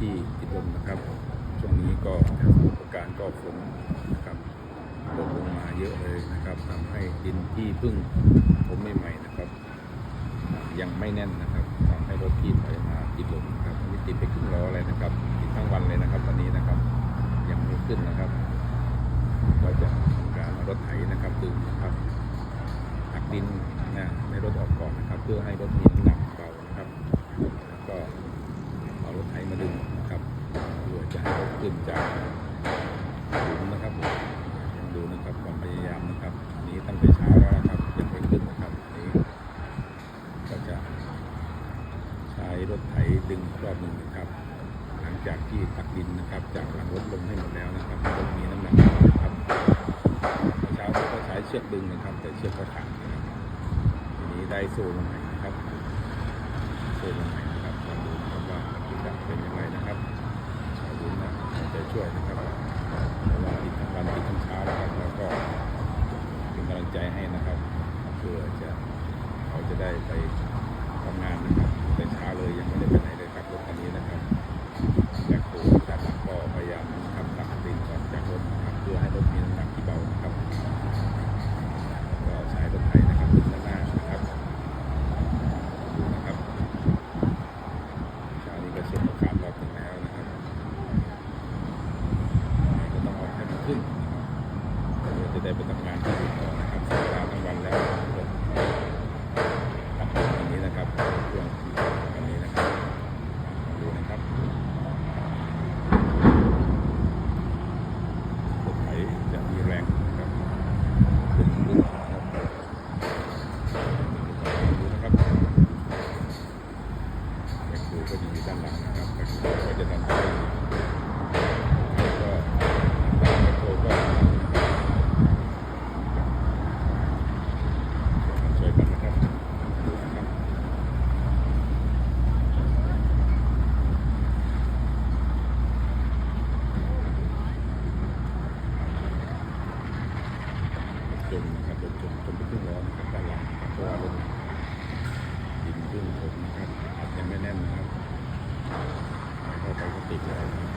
ที่ติดลมนะครับ ช่วงนี้ก็ประการก็ฝนนะครับตกลงมาเยอะเลยนะครับทำให้ดินที่เพึ่งผมใหม่ๆนะครับ ยังไม่แน่นนะครับทำให้รถที่ถอยมาติดลมนะครับนี่ติดไปครึ่งล้อเลยนะครับติดทั้งวันเลยนะครับตอนนี้นะครับยังไม่ขึ้นนะครับก็จะทำการรถไถนะครับดึงนะครับหักดินนะในรถออกก่อนนะครับ เพื่อให้รถมีน้ำหนักเบานะครับ แล้วก็เอารถไถมาดึงนะครับเพื่อจะให้รถ ขึ้นจากหลุมนะครับยังดูนะครับความพยายามนะครับ นี้ตั้งแต่เช้าแล้วนะครับยังไม่ขึ้นนะครับนี้ก็จะใช้รถไถดึงรอบหนึ่งนะครับ หลังจากที่ตักดินนะครับ จากหลังรถลงให้หมดแล้วนะครับรถมีน้ำหนักนะครับเช้าเราก็ใช้เชือกดึงนะครับ แต่เชือกก็ขาดนะครับทีนี้ได้โซ่ลงใหม่นะครับโซ่ลงใหม่ ใจช่วยนะครับเพราะว่าติดทั้งวันติดทั้งเช้านะครับแล้วก็เป็นกำลังใจให้นะครับเพื่อจะเขาจะได้ไปทำงานนะครับแต่เช้าเลยยังไม่ได้ไปไหนเลยครับรถคันนี้นะครับแบกโคด้านหลังก็พยายามนะครับตักดินออกจากรถนะครับเพื่อให้รถมีน้ำหนักที่เบานะครับก็ใช้รถไถนะครับขึ้นด้านหน้านะครับดูนะครับเช้านี้ก็เช็คโอกาสรอบหนึ่งแล้วนะครับยังไงก็ต้องเอาให้มันขึ้นนะครับเพื่อจะได้ไปทำงานที่อื่นต่อนะครับเสียเวลาทั้งวันแล้วนะครับ ครับวันนี้นะครับช่วงวันนี้นะครับดูนะครับรถไถจะมีแรงนะครับขึ้นขึ้นนะครับดูนะครับแบคโฮก็จะอยู่ด้านหลังนะครับแบคโฮก็จะนำไปแล้วก็แบคโฮก็ช่วยกันนะครับดูนะครับ จนะครับรถจนจมไปครึ่งร้อนะครับด้านหลังนะครับเพราะว่ารถดินครึ่งผมนะครับอาจจะไม่แน่นนะครับเข้าไปก็ติดแล้ว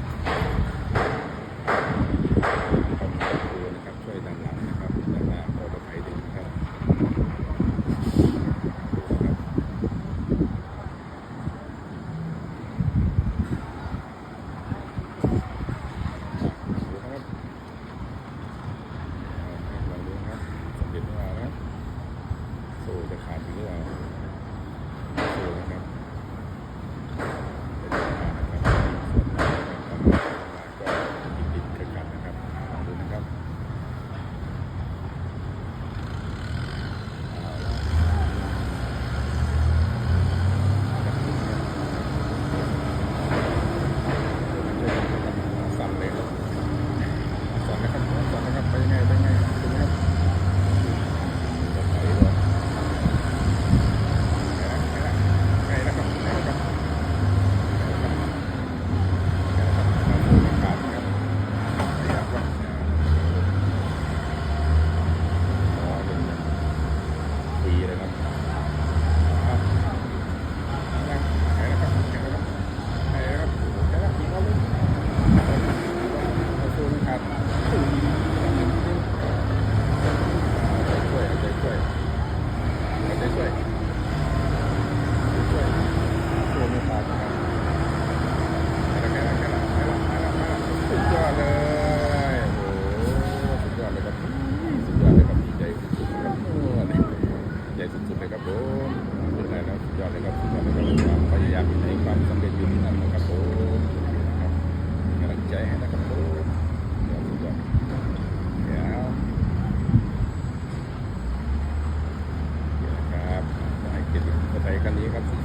ให้นะครับเดี๋ยวดูก่อนเดี๋ยวเดี๋ครับสายเกียรติสากันนี้ครับ